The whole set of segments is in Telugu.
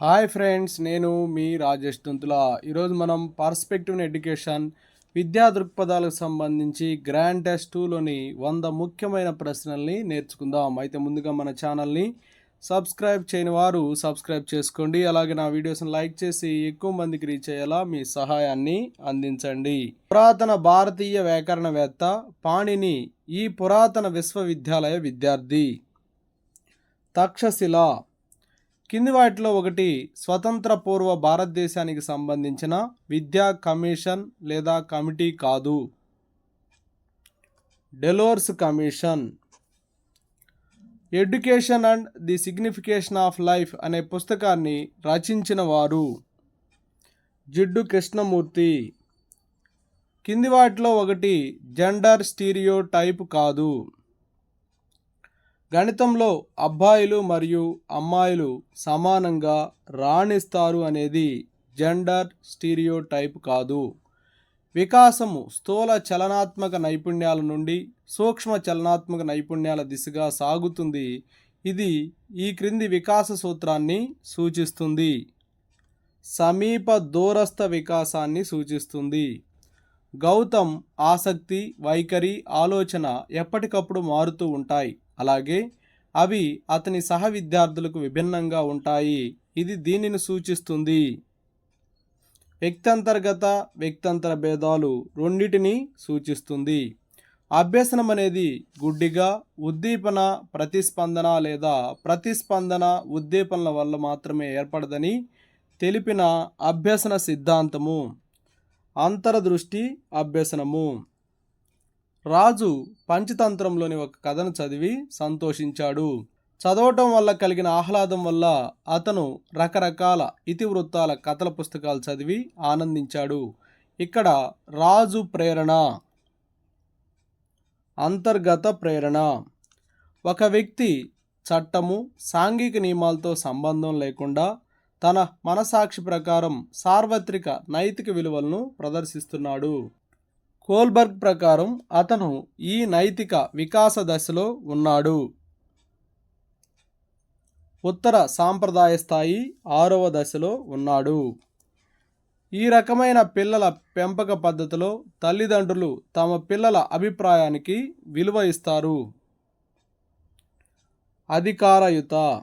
హాయ్ ఫ్రెండ్స్ నేను మీ రాజేష్ తుంతుల ఈరోజు మనం పర్స్పెక్టివ్ ఎడ్యుకేషన్ విద్యా దృక్పథాలకు సంబంధించి గ్రాండ్ టెస్ట్ టూలోని వంద ముఖ్యమైన ప్రశ్నల్ని నేర్చుకుందాం. అయితే ముందుగా మన ఛానల్ని సబ్స్క్రైబ్ చేయని వారు సబ్స్క్రైబ్ చేసుకోండి. అలాగే నా వీడియోస్ని లైక్ చేసి ఎక్కువ మందికి రీచ్ అయ్యేలా మీ సహాయాన్ని అందించండి. పురాతన భారతీయ వ్యాకరణవేత్త పాణిని ఈ పురాతన విశ్వవిద్యాలయ విద్యార్థి తక్షశిల కింది వాటిలో ఒకటి స్వతంత్ర పూర్వ భారతదేశానికి సంబంధించిన విద్యా కమిషన్ లేదా కమిటీ కాదు. Delors commission. Education and the signification of life అనే పుస్తకాన్ని రచించిన వారు. జిడ్డు కృష్ణమూర్తి. కింది వాటిలో ఒకటి జెండర్ స్టీరియో టైప్ కాదు. గణితంలో అబ్బాయిలు మరియు అమ్మాయిలు సమానంగా రాణిస్తారు అనేది జెండర్ స్టీరియో టైప్ కాదు. వికాసము స్థూల చలనాత్మక నైపుణ్యాల నుండి సూక్ష్మ చలనాత్మక నైపుణ్యాల దిశగా సాగుతుంది. ఇది ఈ క్రింది వికాస సూత్రాన్ని సూచిస్తుంది. సమీప దూరస్థ వికాసాన్ని సూచిస్తుంది. గౌతమ్ ఆసక్తి వైఖరి ఆలోచన ఎప్పటికప్పుడు మారుతూ ఉంటాయి. అలాగే అవి అతని సహ విద్యార్థులకు విభిన్నంగా ఉంటాయి. ఇది దీనిని సూచిస్తుంది. వ్యక్తంతర్గత వ్యక్తంతర భేదాలు రెండింటిని సూచిస్తుంది. అభ్యసనం అనేది గుడ్డిగా ఉద్దీపన ప్రతిస్పందన లేదా ప్రతిస్పందన ఉద్దీపనల వల్ల మాత్రమే ఏర్పడదని తెలిపిన అభ్యసన సిద్ధాంతము. అంతరదృష్టి అభ్యసనము. రాజు పంచతంత్రంలోని ఒక కథను చదివి సంతోషించాడు. చదవటం వల్ల కలిగిన ఆహ్లాదం వల్ల అతను రకరకాల ఇతివృత్తాల కథల పుస్తకాలు చదివి ఆనందించాడు. ఇక్కడ రాజు ప్రేరణ అంతర్గత ప్రేరణ. ఒక వ్యక్తి చట్టము సాంఘిక నియమాలతో సంబంధం లేకుండా తన మనసాక్షి ప్రకారం సార్వత్రిక నైతిక విలువలను ప్రదర్శిస్తున్నాడు. కోల్బర్గ్ ప్రకారం అతను ఈ నైతిక వికాస దశలో ఉన్నాడు. ఉత్తర సాంప్రదాయ స్థాయి ఆరవ దశలో ఉన్నాడు. ఈ రకమైన పిల్లల పెంపక పద్ధతిలో తల్లిదండ్రులు తమ పిల్లల అభిప్రాయానికి విలువ ఇస్తారు. అధికారయుత.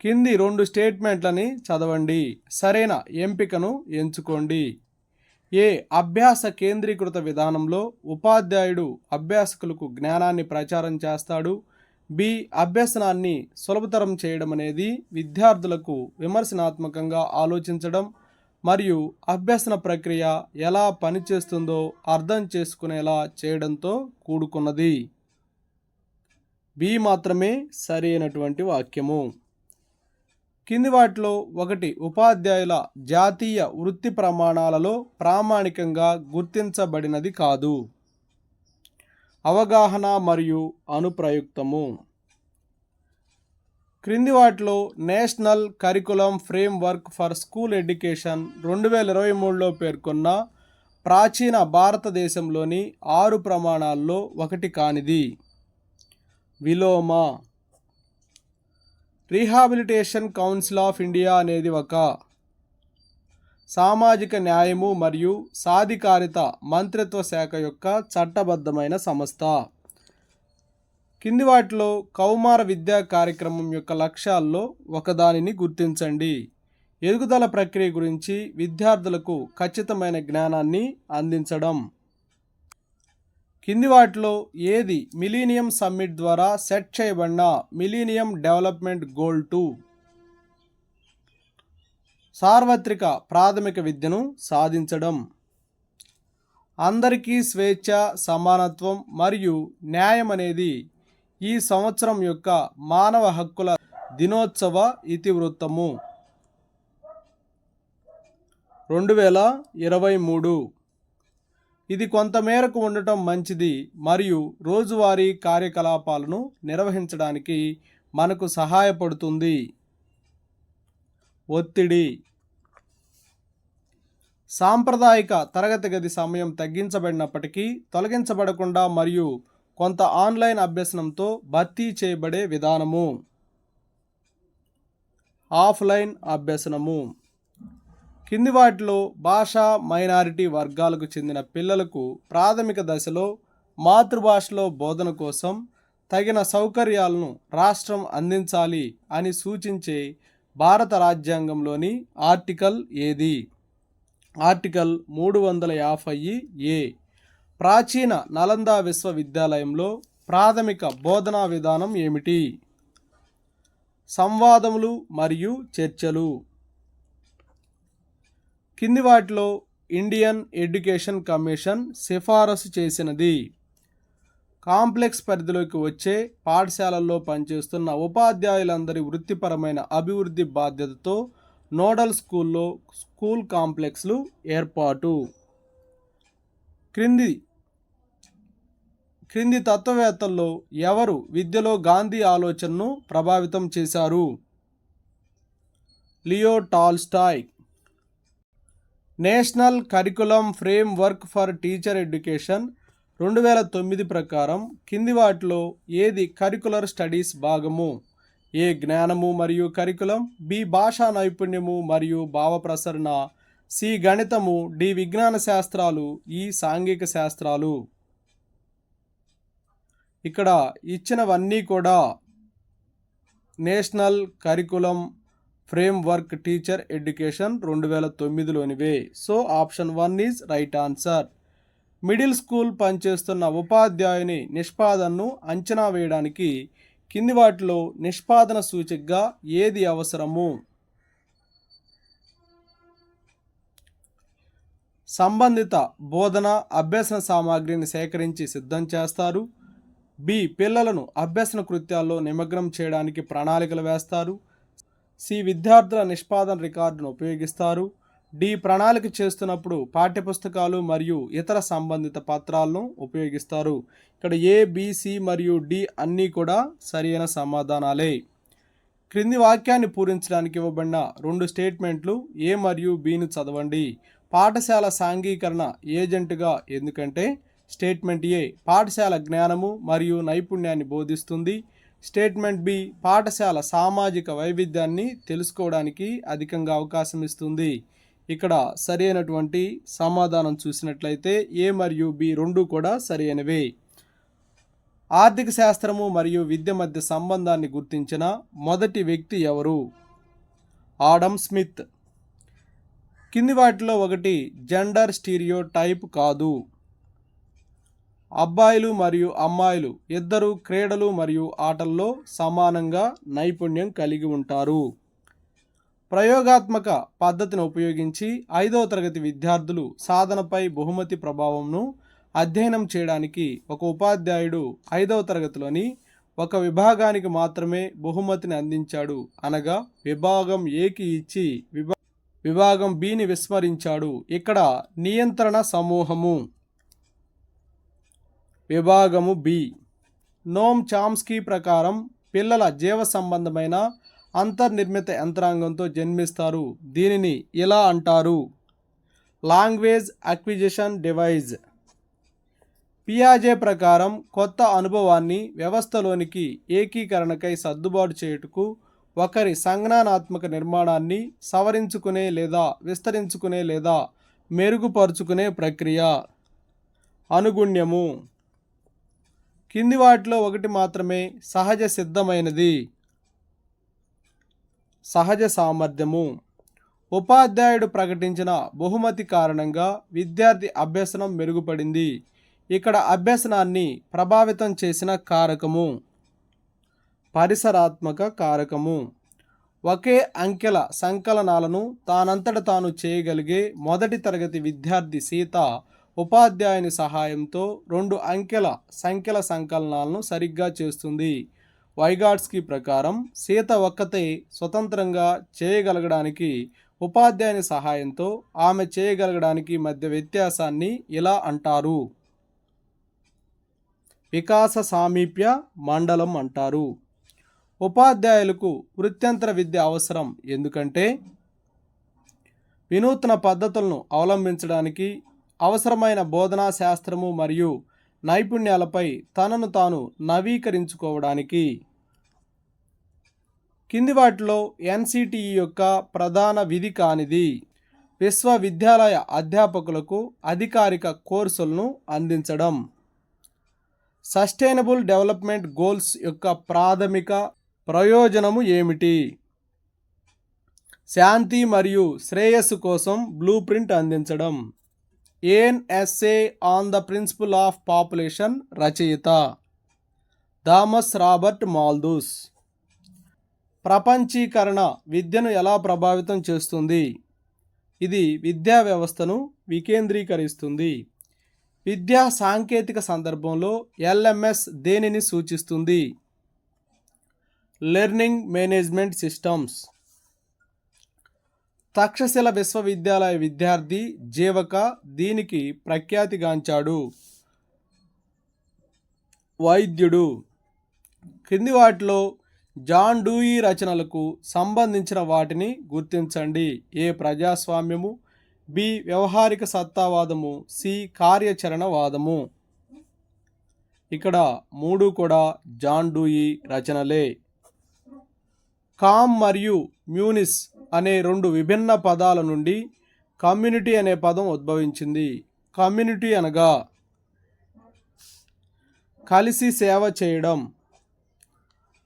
కింది రెండు స్టేట్మెంట్లని చదవండి. సరైన ఎంపికను ఎంచుకోండి. ఏ అభ్యాస కేంద్రీకృత విధానంలో ఉపాధ్యాయుడు అభ్యాసకులకు జ్ఞానాన్ని ప్రచారం చేస్తాడు బి అభ్యసనాన్ని సులభతరం చేయడం అనేది విద్యార్థులకు విమర్శనాత్మకంగా ఆలోచించడం మరియు అభ్యసన ప్రక్రియ ఎలా పనిచేస్తుందో అర్థం చేసుకునేలా చేయడంతో కూడుకున్నది. బి మాత్రమే సరైనటువంటి వాక్యము. కింది వాటిలో ఒకటి ఉపాధ్యాయుల జాతీయ వృత్తి ప్రమాణాలలో ప్రామాణికంగా గుర్తించబడినది కాదు. అవగాహన మరియు అనుప్రయుక్తము. క్రింది వాటిలో national curriculum framework for school education రెండు వేల ఇరవై మూడులో పేర్కొన్న ప్రాచీన భారతదేశంలోని ఆరు ప్రమాణాల్లో ఒకటి కానిది. విలోమ రీహాబిలిటేషన్ కౌన్సిల్ ఆఫ్ ఇండియా అనేది ఒక సామాజిక న్యాయము మరియు సాధికారిత మంత్రిత్వ శాఖ యొక్క చట్టబద్ధమైన సంస్థ. కింది వాటిలో కౌమార విద్యా కార్యక్రమం యొక్క లక్ష్యాల్లో ఒకదానిని గుర్తించండి. ఎదుగుదల ప్రక్రియ గురించి విద్యార్థులకు ఖచ్చితమైన జ్ఞానాన్ని అందించడం. కింది వాటిలో ఏది మిలీనియం సమ్మిట్ ద్వారా సెట్ చేయబడిన మిలీనియం డెవలప్మెంట్ గోల్ టూ? సార్వత్రిక ప్రాథమిక విద్యను సాధించడం. అందరికీ స్వేచ్ఛ సమానత్వం మరియు న్యాయం అనేది ఈ సంవత్సరం యొక్క మానవ హక్కుల దినోత్సవ ఇతివృత్తము. రెండు వేల ఇరవై మూడు ఇది కొంతమేరకు ఉండటం మంచిది మరియు రోజువారీ కార్యకలాపాలను నిర్వహించడానికి మనకు సహాయపడుతుంది. ఒత్తిడి. సాంప్రదాయిక తరగతి గది సమయం తగ్గించబడినప్పటికీ తొలగించబడకుండా మరియు కొంత ఆన్లైన్ అభ్యసనంతో భర్తీ చేయబడే విధానము. ఆఫ్లైన్ అభ్యసనము. కింది వాటిలో భాషా మైనారిటీ వర్గాలకు చెందిన పిల్లలకు ప్రాథమిక దశలో మాతృభాషలో బోధన కోసం తగిన సౌకర్యాలను రాష్ట్రం అందించాలి అని సూచించే భారత రాజ్యాంగంలోని ఆర్టికల్ ఏది? ఆర్టికల్ మూడు వందల యాభై ఏ. ప్రాచీన నలంద విశ్వవిద్యాలయంలో ప్రాథమిక బోధనా విధానం ఏమిటి? సంవాదములు మరియు చర్చలు. కింది వాటిలో ఇండియన్ ఎడ్యుకేషన్ కమిషన్ సిఫారసు చేసినది. కాంప్లెక్స్ పరిధిలోకి వచ్చే పాఠశాలల్లో పనిచేస్తున్న ఉపాధ్యాయులందరి వృత్తిపరమైన అభివృద్ధి బాధ్యతతో నోడల్ స్కూల్లో స్కూల్ కాంప్లెక్స్లు ఏర్పాటు. క్రింది క్రింది తత్వవేత్తల్లో ఎవరు విద్యలో గాంధీ ఆలోచనను ప్రభావితం చేశారు? Leo Tolstoy national curriculum framework for teacher education రెండు వేల తొమ్మిది ప్రకారం కింది వాటిలో ఏది కరికులర్ స్టడీస్ భాగము? ఏ జ్ఞానము మరియు కరికులం బి భాషా నైపుణ్యము మరియు భావ ప్రసరణ సి గణితము డి విజ్ఞాన శాస్త్రాలు ఈ సాంఘిక శాస్త్రాలు. ఇక్కడ ఇచ్చినవన్నీ కూడా national curriculum framework teacher education రెండు వేల తొమ్మిదిలోనివే so option one is right answer middle school పనిచేస్తున్న ఉపాధ్యాయుని నిష్పాదనను అంచనా వేయడానికి కింది వాటిలో నిష్పాదన సూచికగా ఏది అవసరము? సంబంధిత బోధన అభ్యసన సామాగ్రిని సేకరించి సిద్ధం చేస్తారు. బి పిల్లలను అభ్యసన కృత్యాల్లో నిమగ్నం చేయడానికి ప్రణాళికలు వేస్తారు. సి విద్యార్థుల నిష్పాదన రికార్డును ఉపయోగిస్తారు. డి ప్రణాళిక చేస్తున్నప్పుడు పాఠ్యపుస్తకాలు మరియు ఇతర సంబంధిత పత్రాలను ఉపయోగిస్తారు. ఇక్కడ ఏ బిసి మరియు డి అన్నీ కూడా సరైన సమాధానాలే. క్రింది వాక్యాన్ని పూరించడానికి ఇవ్వబడిన రెండు స్టేట్మెంట్లు ఏ మరియు బిను చదవండి. పాఠశాల సాంఘీకరణ ఏజెంట్గా ఎందుకంటే స్టేట్మెంట్ ఏ పాఠశాల జ్ఞానము మరియు నైపుణ్యాన్ని బోధిస్తుంది. స్టేట్మెంట్ బి పాఠశాల సామాజిక వైవిధ్యాన్ని తెలుసుకోవడానికి అధికంగా అవకాశం ఇస్తుంది. ఇక్కడ సరైనటువంటి సమాధానం చూసినట్లయితే ఏ మరియు బి రెండు కూడా సరైనవే. ఆర్థిక శాస్త్రము మరియు విద్య మధ్య సంబంధాన్ని గుర్తించిన మొదటి వ్యక్తి ఎవరు? Adam Smith. కింది వాటిలో ఒకటి జెండర్ స్టీరియో టైప్ కాదు. అబ్బాయిలు మరియు అమ్మాయిలు ఇద్దరు క్రీడలు మరియు ఆటల్లో సమానంగా నైపుణ్యం కలిగి ఉంటారు. ప్రయోగాత్మక పద్ధతిని ఉపయోగించి ఐదవ తరగతి విద్యార్థులు సాధనపై బహుమతి ప్రభావంను అధ్యయనం చేయడానికి ఒక ఉపాధ్యాయుడు ఐదవ తరగతిలోని ఒక విభాగానికి మాత్రమే బహుమతిని అందించాడు. అనగా విభాగం ఏకి ఇచ్చి విభా విభాగం బిని విస్మరించాడు. ఇక్కడ నియంత్రణ సమూహము. విభాగము బి. నోమ్ చామ్స్కీ ప్రకారం పిల్లల జీవ సంబంధమైన అంతర్నిర్మిత యంత్రాంగంతో జన్మిస్తారు. దీనిని ఇలా అంటారు. లాంగ్వేజ్ అక్విజిషన్ డివైజ్ పియాజే ప్రకారం కొత్త అనుభవాన్ని వ్యవస్థలోనికి ఏకీకరణకై సర్దుబాటు చేయుటకు ఒకరి సంజ్ఞానాత్మక నిర్మాణాన్ని సవరించుకునే లేదా విస్తరించుకునే లేదా మెరుగుపరుచుకునే ప్రక్రియ. అనుగుణ్యము. కింది వాటిలో ఒకటి మాత్రమే సహజ సిద్ధమైనది. సహజ సామర్థ్యము. ఉపాధ్యాయుడు ప్రకటించిన బహుమతి కారణంగా విద్యార్థి అభ్యసనం మెరుగుపడింది. ఇక్కడ అభ్యసనాన్ని ప్రభావితం చేసిన కారకము. పరిసరాత్మక కారకము. ఒకే అంకెల సంకలనాలను తానంతట తాను చేయగలిగే మొదటి తరగతి విద్యార్థి సీత ఉపాధ్యాయుని సహాయంతో రెండు అంకెల సంఖ్యల సంకలనాలను సరిగ్గా చేస్తుంది. వైగాట్స్కి ప్రకారం సీత ఒక్కతే స్వతంత్రంగా చేయగలగడానికి ఉపాధ్యాయుని సహాయంతో ఆమె చేయగలగడానికి మధ్య వ్యత్యాసాన్ని ఇలా అంటారు. వికాస సామీప్య మండలం అంటారు. ఉపాధ్యాయులకు వృత్యంతర విద్య అవసరం ఎందుకంటే వినూత్న పద్ధతులను అవలంబించడానికి అవసరమైన బోధనా శాస్త్రము మరియు నైపుణ్యాలపై తనను తాను నవీకరించుకోవడానికి. కింది వాటిలో ఎన్సిటిఈ యొక్క ప్రధాన విధి కానిది విశ్వవిద్యాలయ అధ్యాపకులకు అధికారిక కోర్సులను అందించడం. సస్టైనబుల్ డెవలప్మెంట్ గోల్స్ యొక్క ప్రాథమిక ప్రయోజనము ఏమిటి? శాంతి మరియు శ్రేయస్సు కోసం బ్లూ ప్రింట్ అందించడం. An essay on the principle of population రచయిత థామస్ రాబర్ట్ మాల్దూస్. ప్రపంచీకరణ విద్యను ఎలా ప్రభావితం చేస్తుంది? ఇది విద్యా వ్యవస్థను వికేంద్రీకరిస్తుంది. విద్యా సాంకేతిక సందర్భంలో ఎల్ఎంఎస్ దేనిని సూచిస్తుంది? Learning management systems. తక్షశిల విశ్వవిద్యాలయ విద్యార్థి జీవక దీనికి ప్రఖ్యాతిగాంచాడు. వైద్యుడు. క్రింది వాటిలో జాన్ డూయి రచనలకు సంబంధించిన వాటిని గుర్తించండి. ఏ ప్రజాస్వామ్యము బి వ్యవహారిక సత్తావాదము సి కార్యాచరణవాదము. ఇక్కడ మూడు కూడా జాన్ డూయి రచనలే. కామ్ మరియు మ్యూనిస్ అనే రెండు విభిన్న పదాల నుండి కమ్యూనిటీ అనే పదం ఉద్భవించింది. కమ్యూనిటీ అనగా కలిసి సేవ చేయడం.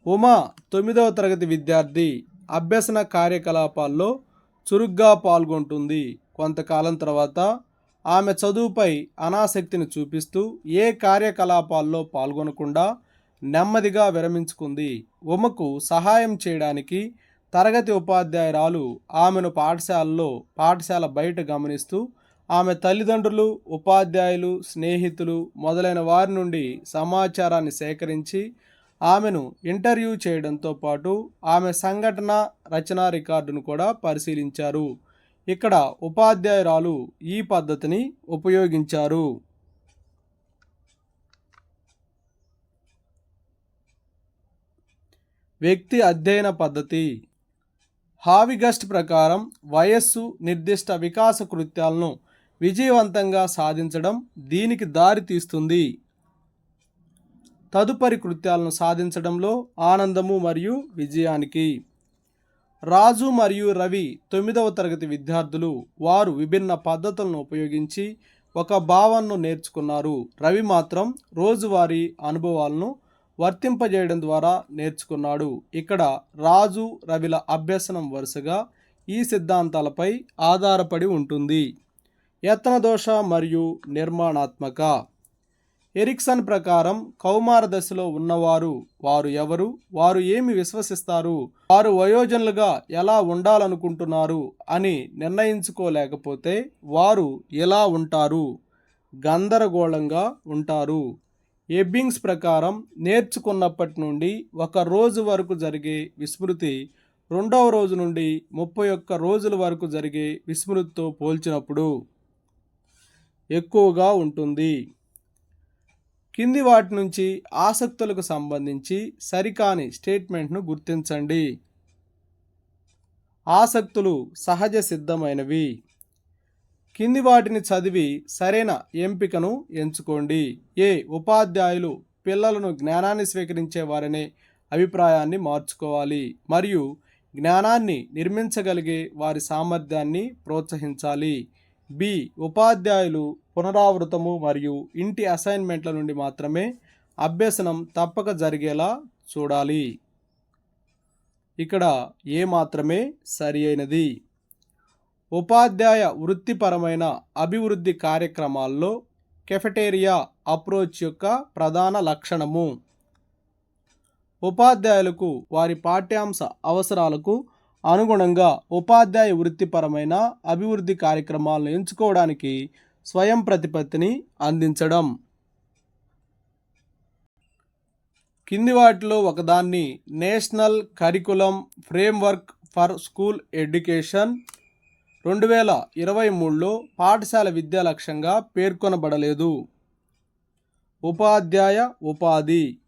ఉమా తొమ్మిదవ తరగతి విద్యార్థి అభ్యసన కార్యకలాపాల్లో చురుగ్గా పాల్గొంటుంది. కొంతకాలం తర్వాత ఆమె చదువుపై అనాసక్తిని చూపిస్తూ ఏ కార్యకలాపాల్లో పాల్గొనకుండా నెమ్మదిగా విరమించుకుంది. ఉమకు సహాయం చేయడానికి తరగతి ఉపాధ్యాయురాలు ఆమెను పాఠశాలలో పాఠశాల బయట గమనిస్తూ ఆమె తల్లిదండ్రులు ఉపాధ్యాయులు స్నేహితులు మొదలైన వారి నుండి సమాచారాన్ని సేకరించి ఆమెను ఇంటర్వ్యూ చేయడంతో పాటు ఆమె సంఘటన రచనా రికార్డును కూడా పరిశీలించారు. ఇక్కడ ఉపాధ్యాయురాలు ఈ పద్ధతిని ఉపయోగించారు. వ్యక్తి అధ్యయన పద్ధతి హావిగస్ట్ ప్రకారం వయస్సు నిర్దిష్ట వికాస కృత్యాలను విజయవంతంగా సాధించడం దీనికి దారి తీస్తుంది. తదుపరి కృత్యాలను సాధించడంలో ఆనందము మరియు విజయానికి. రాజు మరియు రవి తొమ్మిదవ తరగతి విద్యార్థులు. వారు విభిన్న పద్ధతులను ఉపయోగించి ఒక భావనను నేర్చుకున్నారు. రవి మాత్రం రోజువారీ అనుభవాలను వర్తింపజేయడం ద్వారా నేర్చుకున్నాడు. ఇక్కడ రాజు రవిల అభ్యసనం వరుసగా ఈ సిద్ధాంతాలపై ఆధారపడి ఉంటుంది. యత్న దోష మరియు నిర్మాణాత్మక. ఎరిక్సన్ ప్రకారం కౌమార దశలో ఉన్నవారు వారు ఎవరు వారు ఏమి విశ్వసిస్తారు వారు వయోజనులుగా ఎలా ఉండాలనుకుంటున్నారు అని నిర్ణయించుకోలేకపోతే వారు ఎలా ఉంటారు? గందరగోళంగా ఉంటారు. ఎబ్బింగ్స్ ప్రకారం నేర్చుకున్నప్పటి నుండి ఒక రోజు వరకు జరిగే విస్మృతి రెండవ రోజు నుండి ముప్పై ఒక్క రోజుల వరకు జరిగే విస్మృతితో పోల్చినప్పుడు ఎక్కువగా ఉంటుంది. కింది వాటి నుంచి ఆసక్తులకు సంబంధించి సరికాని స్టేట్మెంట్ను గుర్తించండి. ఆసక్తులు సహజ సిద్ధమైనవి. కింది వాటిని చదివి సరైన ఎంపికను ఎంచుకోండి. ఏ ఉపాధ్యాయులు పిల్లలను జ్ఞానాన్ని స్వీకరించే వారనే అభిప్రాయాన్ని మార్చుకోవాలి. మరియు జ్ఞానాన్ని నిర్మించగలిగే వారి సామర్థ్యాన్ని ప్రోత్సహించాలి. బి ఉపాధ్యాయులు పునరావృతము మరియు ఇంటి అసైన్మెంట్ల నుండి మాత్రమే అభ్యసనం తప్పక జరిగేలా చూడాలి. ఇక్కడ ఏ మాత్రమే సరి అయినది. ఉపాధ్యాయ వృత్తిపరమైన అభివృద్ధి కార్యక్రమాల్లో కెఫెటేరియా అప్రోచ్ యొక్క ప్రధాన లక్షణము. ఉపాధ్యాయులకు వారి పాఠ్యాంశ అవసరాలకు అనుగుణంగా ఉపాధ్యాయ వృత్తిపరమైన అభివృద్ధి కార్యక్రమాలను ఎంచుకోవడానికి స్వయం ప్రతిపత్తిని అందించడం. కింది వాటిలో ఒకదాన్ని national curriculum framework for school education రెండు వేల ఇరవై మూడులో పాఠశాల విద్యా లక్ష్యంగా పేర్కొనబడలేదు. ఉపాధ్యాయ ఉపాధి.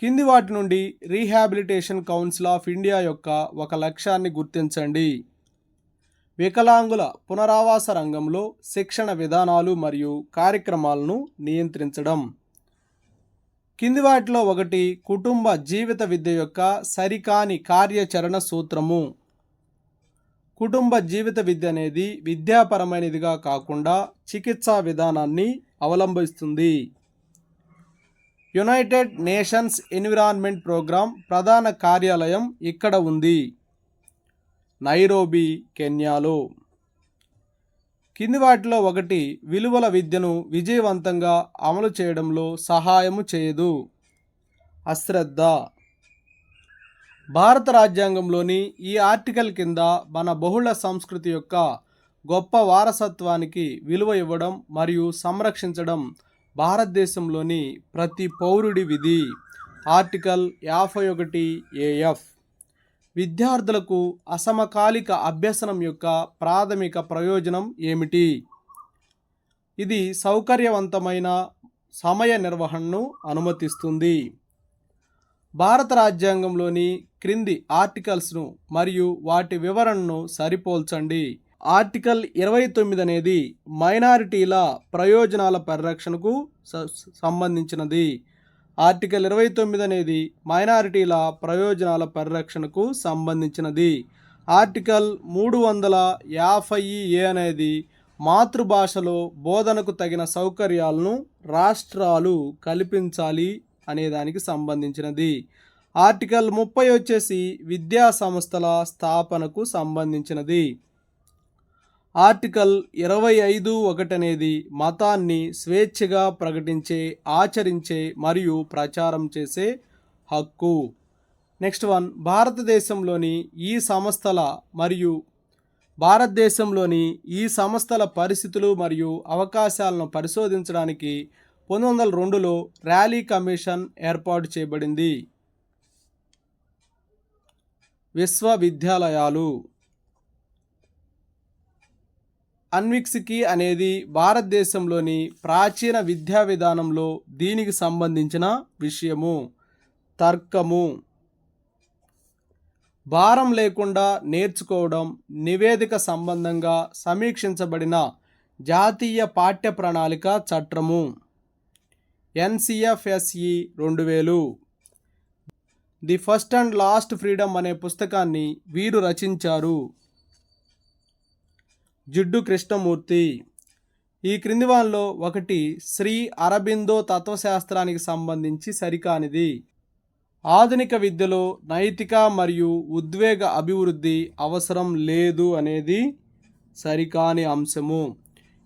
కింది వాటి నుండి రీహాబిలిటేషన్ కౌన్సిల్ ఆఫ్ ఇండియా యొక్క ఒక లక్ష్యాన్ని గుర్తించండి. వికలాంగుల పునరావాస రంగంలో శిక్షణ విధానాలు మరియు కార్యక్రమాలను నియంత్రించడం. కింది వాటిలో ఒకటి కుటుంబ జీవిత విద్య యొక్క సరికాని కార్యాచరణ సూత్రము. కుటుంబ జీవిత విద్య అనేది విద్యాపరమైనదిగా కాకుండా చికిత్సా విధానాన్ని అవలంబిస్తుంది. యునైటెడ్ నేషన్స్ ఎన్విరాన్మెంట్ ప్రోగ్రాం ప్రధాన కార్యాలయం ఇక్కడ ఉంది. నైరోబీ కెన్యాలో. కింది వాటిలో ఒకటి విలువల విద్యను విజయవంతంగా అమలు చేయడంలో సహాయము చేయదు అశ్రద్ధ. భారత రాజ్యాంగంలోని ఈ ఆర్టికల్ కింద మన బహుళ సంస్కృతి యొక్క గొప్ప వారసత్వానికి విలువ ఇవ్వడం మరియు సంరక్షించడం భారతదేశంలోని ప్రతి పౌరుడి విధి. ఆర్టికల్ యాభై ఒకటి ఏఎఫ్. విద్యార్థులకు అసమకాలిక అభ్యసనం యొక్క ప్రాథమిక ప్రయోజనం ఏమిటి? ఇది సౌకర్యవంతమైన సమయ నిర్వహణను అనుమతిస్తుంది. భారత రాజ్యాంగంలోని క్రింది ఆర్టికల్స్ను మరియు వాటి వివరణను సరిపోల్చండి. ఆర్టికల్ ఇరవై తొమ్మిది అనేది మైనారిటీల ప్రయోజనాల పరిరక్షణకు స- సంబంధించినది. ఆర్టికల్ ఇరవై తొమ్మిది అనేది మైనారిటీల ప్రయోజనాల పరిరక్షణకు సంబంధించినది. ఆర్టికల్ మూడు వందల యాభై ఏ అనేది మాతృభాషలో బోధనకు తగిన సౌకర్యాలను రాష్ట్రాలు కల్పించాలి అనే దానికి సంబంధించినది. ఆర్టికల్ ముప్పై వచ్చేసి విద్యా సంస్థల స్థాపనకు సంబంధించినది. ఆర్టికల్ ఇరవై ఐదు ఒకటి అనేది మతాన్ని స్వేచ్ఛగా ప్రకటించే ఆచరించే మరియు ప్రచారం చేసే హక్కు. నెక్స్ట్ వన్ భారతదేశంలోని ఈ సంస్థల మరియు భారతదేశంలోని ఈ సంస్థల పరిస్థితులు మరియు అవకాశాలను పరిశోధించడానికి పంతొమ్మిది వందల రెండులో ర్యాలీ కమిషన్ ఏర్పాటు చేయబడింది. విశ్వవిద్యాలయాలు. అన్విక్సికి అనేది భారతదేశంలోని ప్రాచీన విద్యా విధానంలో దీనికి సంబంధించిన విషయము. తర్కము. భారం లేకుండా నేర్చుకోవడం నివేదిక సంబంధంగా సమీక్షించబడిన జాతీయ పాఠ్య ప్రణాళిక చట్రము ఎన్సిఎఫ్ఎస్ఈ రెండు వేలు. The first and last freedom అనే పుస్తకాన్ని వీరు రచించారు. జిడ్డు కృష్ణమూర్తి. ఈ క్రింది వానిలో ఒకటి శ్రీ అరబిందో తత్వశాస్త్రానికి సంబంధించి సరికానిది. ఆధునిక విద్యలో నైతిక మరియు ఉద్వేగ అభివృద్ధి అవసరం లేదు అనేది సరికాని అంశము.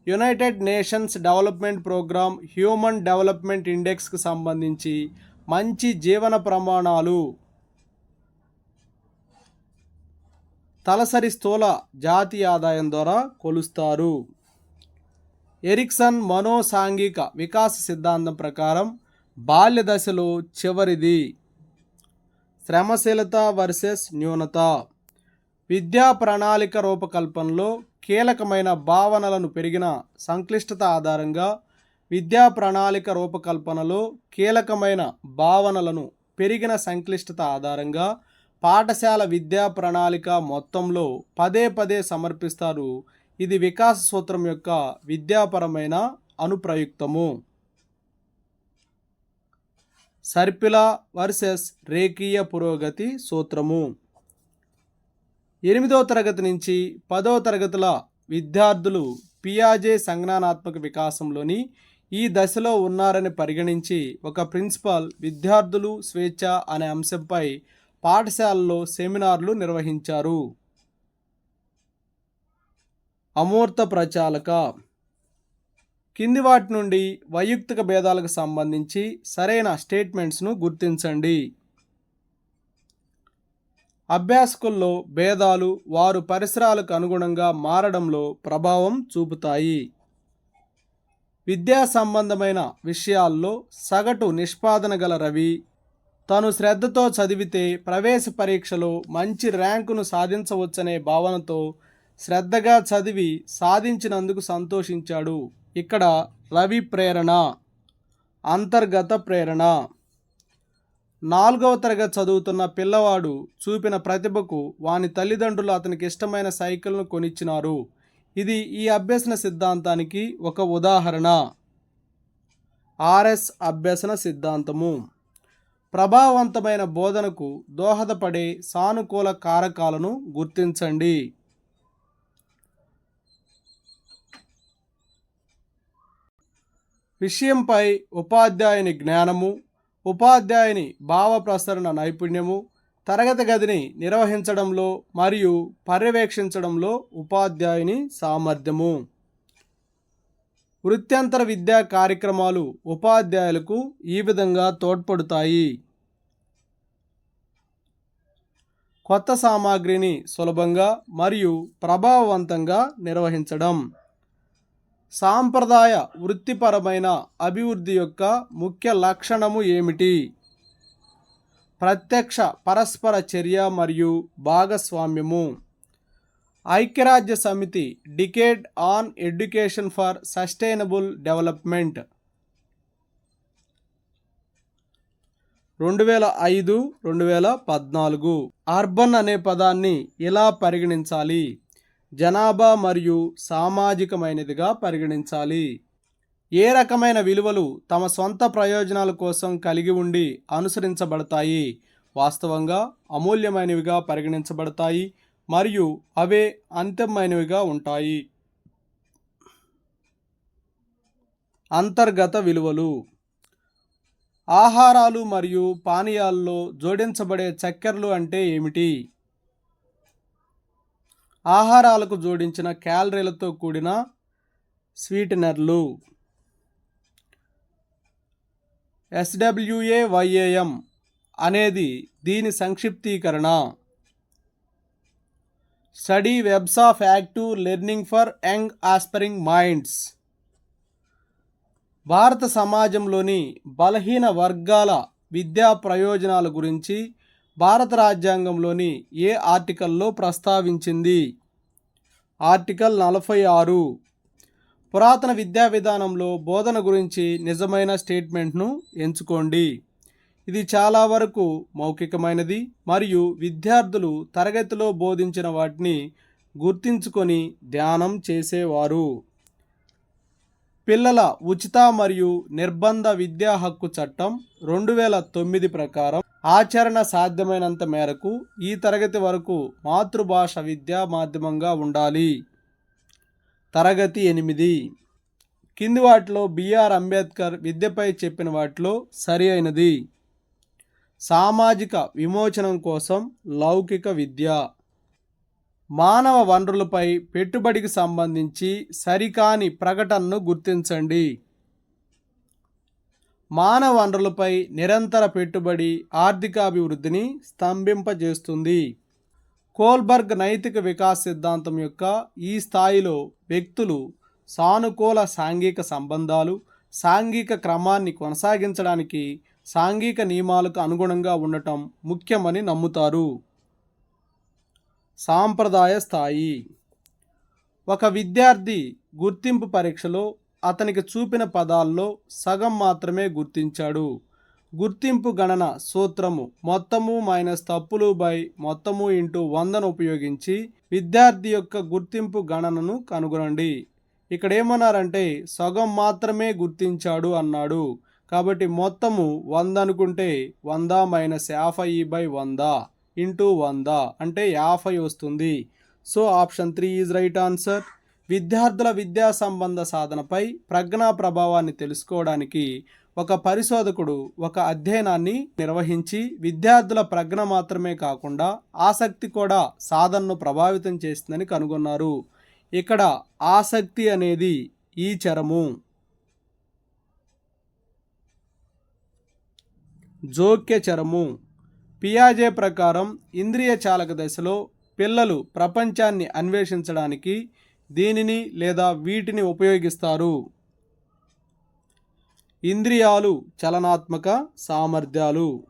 United nations development programme human development ఇండెక్స్కి సంబంధించి మంచి జీవన ప్రమాణాలు. తలసరి స్థూల జాతీయ ఆదాయం ద్వారా కొలుస్తారు. ఎరిక్సన్ మనోసాంఘిక వికాస సిద్ధాంతం ప్రకారం బాల్య దశలో చివరిది. శ్రమశీలత వర్సెస్ న్యూనత. విద్యా ప్రణాళిక రూపకల్పనలో కీలకమైన భావనలను పెరిగిన సంక్లిష్టత ఆధారంగా విద్యా ప్రణాళిక రూపకల్పనలో కీలకమైన భావనలను పెరిగిన సంక్లిష్టత ఆధారంగా పాఠశాల విద్యా ప్రణాళిక మొత్తంలో పదే పదే సమర్పిస్తారు. ఇది వికాస సూత్రం యొక్క విద్యాపరమైన అనుప్రయుక్తము. సర్పిల వర్సెస్ రేఖీయ పురోగతి సూత్రము. ఎనిమిదవ తరగతి నుంచి పదవ తరగతుల విద్యార్థులు పియాజే సంజ్ఞానాత్మక వికాసంలోని ఈ దశలో ఉన్నారని పరిగణించి ఒక ప్రిన్సిపాల్ విద్యార్థులు స్వేచ్ఛ అనే అంశంపై పాఠశాలలో సెమినార్లు నిర్వహించారు. అమూర్త ప్రచాలక. కింది వాటి నుండి వైయక్తిక భేదాలకు సంబంధించి సరైన స్టేట్మెంట్స్ను గుర్తించండి. అభ్యాసకుల్లో భేదాలు వారు పరిసరాలకు అనుగుణంగా మారడంలో ప్రభావం చూపుతాయి. విద్యా సంబంధమైన విషయాల్లో సగటు నిష్పాదన గల రవి తను శ్రద్ధతో చదివితే ప్రవేశ పరీక్షలో మంచి ర్యాంకును సాధించవచ్చనే భావనతో శ్రద్ధగా చదివి సాధించినందుకు సంతోషించాడు. ఇక్కడ రవి ప్రేరణ అంతర్గత ప్రేరణ. నాలుగవ తరగతి చదువుతున్న పిల్లవాడు చూపిన ప్రతిభకు వాని తల్లిదండ్రులు అతనికి ఇష్టమైన సైకిల్ను కొనిచ్చినారు. ఇది ఈ అభ్యసన సిద్ధాంతానికి ఒక ఉదాహరణ. ఆర్ఎస్ అభ్యసన సిద్ధాంతము. ప్రభావవంతమైన బోధనకు దోహదపడే సానుకూల కారకాలను గుర్తించండి. విషయంపై ఉపాధ్యాయుని జ్ఞానము ఉపాధ్యాయుని భావ ప్రసరణ నైపుణ్యము తరగతి గదిని నిర్వహించడంలో మరియు పర్యవేక్షించడంలో ఉపాధ్యాయుని సామర్థ్యము. వృత్యంతర విద్యా కార్యక్రమాలు ఉపాధ్యాయులకు ఈ విధంగా తోడ్పడుతాయి. కొత్త సామాగ్రిని సులభంగా మరియు ప్రభావవంతంగా నిర్వహించడం. సాంప్రదాయ వృత్తిపరమైన అభివృద్ధి యొక్క ముఖ్య లక్షణము ఏమిటి? ప్రత్యక్ష పరస్పర చర్య మరియు భాగస్వామ్యము. ఐక్యరాజ్య సమితి decade on education for sustainable development రెండు వేల ఐదు రెండు వేల పద్నాలుగు. అర్బన్ అనే పదాన్ని ఎలా పరిగణించాలి? జనాభా మరియు సామాజికమైనదిగా పరిగణించాలి. ఏ రకమైన విలువలు తమ సొంత ప్రయోజనాల కోసం కలిగి ఉండి అనుసరించబడతాయి? వాస్తవంగా అమూల్యమైనవిగా పరిగణించబడతాయి మరియు అవే అంతిమైనవిగా ఉంటాయి. అంతర్గత విలువలు ఆహారాలు మరియు పానీయాల్లో జోడించబడే చక్కెరలు అంటే ఏమిటి? ఆహారాలకు జోడించిన క్యాలరీలతో కూడిన స్వీటనర్లు ఎస్డబ్ల్యూఏవైఏఎం అనేది దీని సంక్షిప్తీకరణ. Study webs of active learning for young aspiring minds భారత సమాజంలోని బలహీన వర్గాల విద్యా ప్రయోజనాల గురించి భారత రాజ్యాంగంలోని ఏ ఆర్టికల్లో ప్రస్తావించింది? ఆర్టికల్ నలభై ఆరు. పురాతన విద్యా విధానంలో బోధన గురించి నిజమైన స్టేట్మెంట్ను ఎంచుకోండి. ఇది చాలా వరకు మౌఖికమైనది మరియు విద్యార్థులు తరగతిలో బోధించిన వాటిని గుర్తించుకొని ధ్యానం చేసేవారు. పిల్లల ఉచిత మరియు నిర్బంధ విద్యా హక్కు చట్టం రెండు వేల తొమ్మిది ప్రకారం ఆచరణ సాధ్యమైనంత మేరకు ఈ తరగతి వరకు మాతృభాష విద్యా మాధ్యమంగా ఉండాలి. తరగతి ఎనిమిది. కింది వాటిలో బిఆర్ అంబేద్కర్ విద్యపై చెప్పిన వాటిలో సరి అయినది. సామాజిక విమోచనం కోసం లౌకిక విద్య. మానవ వనరులపై పెట్టుబడికి సంబంధించి సరికాని ప్రకటనను గుర్తించండి. మానవ వనరులపై నిరంతర పెట్టుబడి ఆర్థికాభివృద్ధిని స్తంభింపజేస్తుంది. కోల్బర్గ్ నైతిక వికాస్ సిద్ధాంతం యొక్క ఈ స్థాయిలో వ్యక్తులు సానుకూల సాంఘిక సంబంధాలు సాంఘిక క్రమాన్ని కొనసాగించడానికి సాంఘిక నియమాలకు అనుగుణంగా ఉండటం ముఖ్యమని నమ్ముతారు. సాంప్రదాయ స్థాయి. ఒక విద్యార్థి గుర్తింపు పరీక్షలో అతనికి చూపిన పదాల్లో సగం మాత్రమే గుర్తించాడు. గుర్తింపు గణన సూత్రము మొత్తము మైనస్ తప్పులు బై మొత్తము ఇంటూ వందను ఉపయోగించి విద్యార్థి యొక్క గుర్తింపు గణనను కనుగొనండి. ఇక్కడ ఏమన్నారంటే సగం మాత్రమే గుర్తించాడు అన్నాడు. కాబట్టి మొత్తము వంద అనుకుంటే వంద మైనస్ యాభై బై వంద ఇంటూ వంద అంటే యాభై వస్తుంది. So option three is right answer. విద్యార్థుల విద్యా సంబంధ సాధనపై ప్రజ్ఞా ప్రభావాన్ని తెలుసుకోవడానికి ఒక పరిశోధకుడు ఒక అధ్యయనాన్ని నిర్వహించి విద్యార్థుల ప్రజ్ఞ మాత్రమే కాకుండా ఆసక్తి కూడా సాధనను ప్రభావితం చేస్తుందని కనుగొన్నారు. ఇక్కడ ఆసక్తి అనేది ఈ చరము. జోక్య చరము. పియాజే ప్రకారం ఇంద్రియ చాలక దశలో పిల్లలు ప్రపంచాన్ని అన్వేషించడానికి దీనిని లేదా వీటిని ఉపయోగిస్తారు. ఇంద్రియాలు చలనాత్మక సామర్థ్యాలు.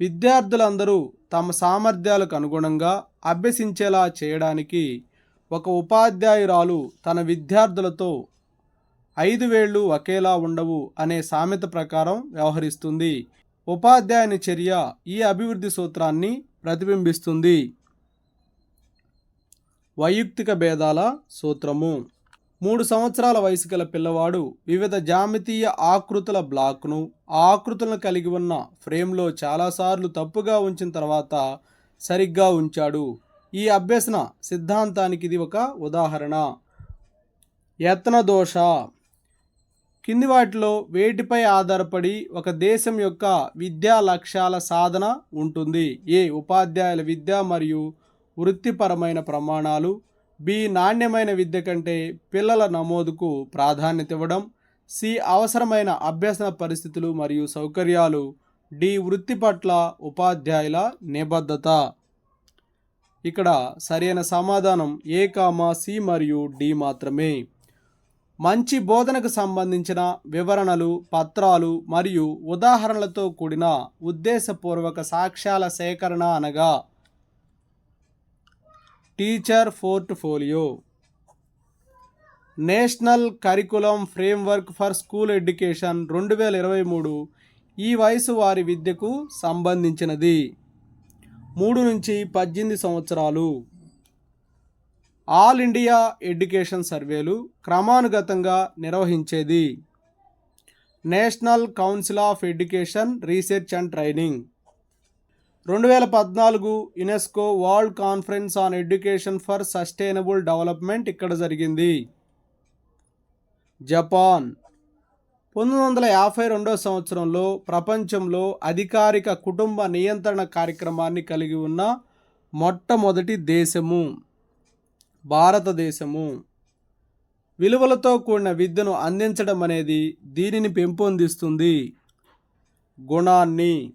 విద్యార్థులందరూ తమ సామర్థ్యాలకు అనుగుణంగా అభ్యసించేలా చేయడానికి ఒక ఉపాధ్యాయురాలు తన విద్యార్థులతో ఐదు వేళ్ళు ఒకేలా ఉండవు అనే సామెత ప్రకారం వ్యవహరిస్తుంది. ఉపాధ్యాయుని చర్య ఈ అభివృద్ధి సూత్రాన్ని ప్రతిబింబిస్తుంది. వైయక్తిక భేదాల సూత్రము. మూడు సంవత్సరాల వయసు గల పిల్లవాడు వివిధ జామితీయ ఆకృతుల బ్లాక్ను ఆకృతులను కలిగి ఉన్న ఫ్రేమ్లో చాలాసార్లు తప్పుగా ఉంచిన తర్వాత సరిగ్గా ఉంచాడు. ఈ అభ్యసన సిద్ధాంతానికి ఇది ఒక ఉదాహరణ. యత్న దోష. కింది వాటిలో వేటిపై ఆధారపడి ఒక దేశం యొక్క విద్యా లక్ష్యాల సాధన ఉంటుంది. ఏ ఉపాధ్యాయుల విద్య మరియు వృత్తిపరమైన ప్రమాణాలు బి నాణ్యమైన విద్య కంటే పిల్లల నమోదుకు ప్రాధాన్యత ఇవ్వడం సి అవసరమైన అభ్యసన పరిస్థితులు మరియు సౌకర్యాలు డి వృత్తి పట్ల ఉపాధ్యాయుల నిబద్ధత. ఇక్కడ సరైన సమాధానం ఏ కామా సి మరియు డి మాత్రమే. మంచి బోధనకు సంబంధించిన వివరణలు పత్రాలు మరియు ఉదాహరణలతో కూడిన ఉద్దేశపూర్వక సాక్ష్యాల సేకరణ అనగా teacher portfolio. National curriculum framework for school education రెండు వేల ఇరవై మూడు ఈ వయసు వారి విద్యకు సంబంధించినది. మూడు నుంచి పద్దెనిమిది సంవత్సరాలు. ఆల్ ఇండియా ఎడ్యుకేషన్ సర్వేలు క్రమానుగతంగా నిర్వహించేది. National council of education research and training. రెండు వేల పద్నాలుగు UNESCO world conference on education for sustainable development ఇక్కడ జరిగింది. జపాన్. పంతొమ్మిది వందల యాభై రెండో సంవత్సరంలో ప్రపంచంలో అధికారిక కుటుంబ నియంత్రణ కార్యక్రమాన్ని కలిగి ఉన్న మొట్టమొదటి దేశము భారతదేశము. విలువలతో కూడిన విద్యను అందించడం అనేది దీనిని పెంపొందిస్తుంది. గుణాన్ని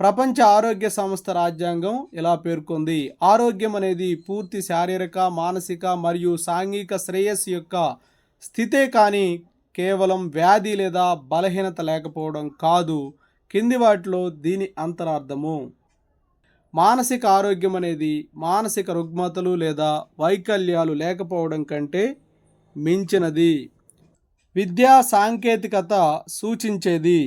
ప్రపంచ ఆరోగ్య సంస్థ రాజ్యాంగం ఇలా పేర్కొంది? ఆరోగ్యం అనేది పూర్తి శారీరక మానసిక మరియు సాంఘిక శ్రేయస్సు యొక్క స్థితే కానీ కేవలం వ్యాధి లేదా బలహీనత లేకపోవడం కాదు. కింది వాటిలో దీని అంతరార్థము. మానసిక ఆరోగ్యం అనేది మానసిక రుగ్మతలు లేదా వైకల్యాలు లేకపోవడం కంటే మించినది. విద్యా సాంకేతికత సూచించేది.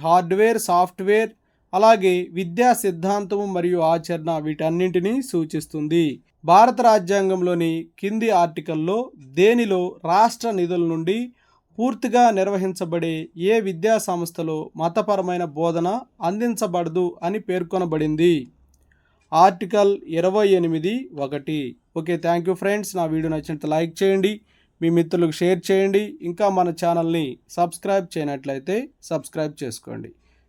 హార్డ్వేర్ సాఫ్ట్వేర్ అలాగే విద్యా సిద్ధాంతము మరియు ఆచరణ వీటన్నింటినీ సూచిస్తుంది. భారత రాజ్యాంగంలోని కింది ఆర్టికల్లో దేనిలో రాష్ట్ర నిధుల నుండి పూర్తిగా నిర్వహించబడే ఏ విద్యా సంస్థలో మతపరమైన బోధన అందించబడదు అని పేర్కొనబడింది. ఆర్టికల్ ఇరవై ఎనిమిది ఒకటి. Okay thank you friends. నా వీడియో నచ్చినట్టు లైక్ చేయండి. మీ మిత్రులకు షేర్ చేయండి. ఇంకా మన ఛానల్ని సబ్స్క్రైబ్ చేయనట్లయితే సబ్స్క్రైబ్ చేసుకోండి.